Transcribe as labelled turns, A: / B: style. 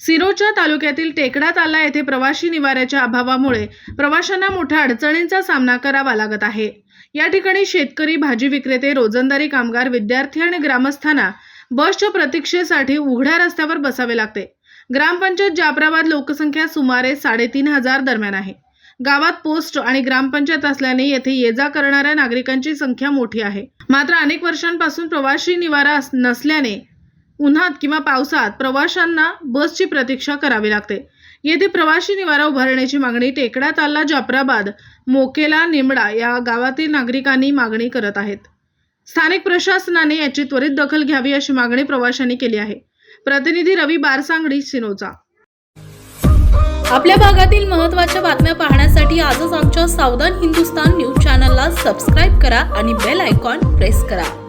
A: सिरोच्या तालुक्यातील टेकडा ताला येथे प्रवाशी निवाऱ्याच्या अभावामुळे प्रवाशांना मोठ्या अडचणींचा सामना करावा लागत आहे. या ठिकाणी शेतकरी भाजी विक्रेते रोजंदारी कामगार विद्यार्थी आणि ग्रामस्थांना बसच्या प्रतीक्षेसाठी उघड्या रस्त्यावर बसावे लागते. ग्रामपंचायत जाफराबाद लोकसंख्या सुमारे साडेतीन हजार दरम्यान आहे. गावात पोस्ट आणि ग्रामपंचायत असल्याने येथे ये जा करणाऱ्या नागरिकांची संख्या मोठी आहे. मात्र अनेक वर्षांपासून प्रवाशी निवारा नसल्याने उन्हात किंवा पावसात प्रवाशांना बसची प्रतीक्षा करावी लागते. येथे प्रवाशी निवारा उभारण्याची मागणी टेकडा ताल्ला जाफराबाद मोकेला निमडा या गावातील नागरिकांनी मागणी करत आहेत. स्थानिक प्रशासनाने याची त्वरित दखल घ्यावी अशी मागणी प्रवाशांनी केली आहे. प्रतिनिधी रवी बारसांगडी सिनोचा.
B: आपल्या भागातील महत्त्वाच्या बातम्या पाहण्यासाठी आजच आमच्या सावधान हिंदुस्तान न्यूज चॅनलला सबस्क्राईब करा आणि बेल आयकॉन प्रेस करा.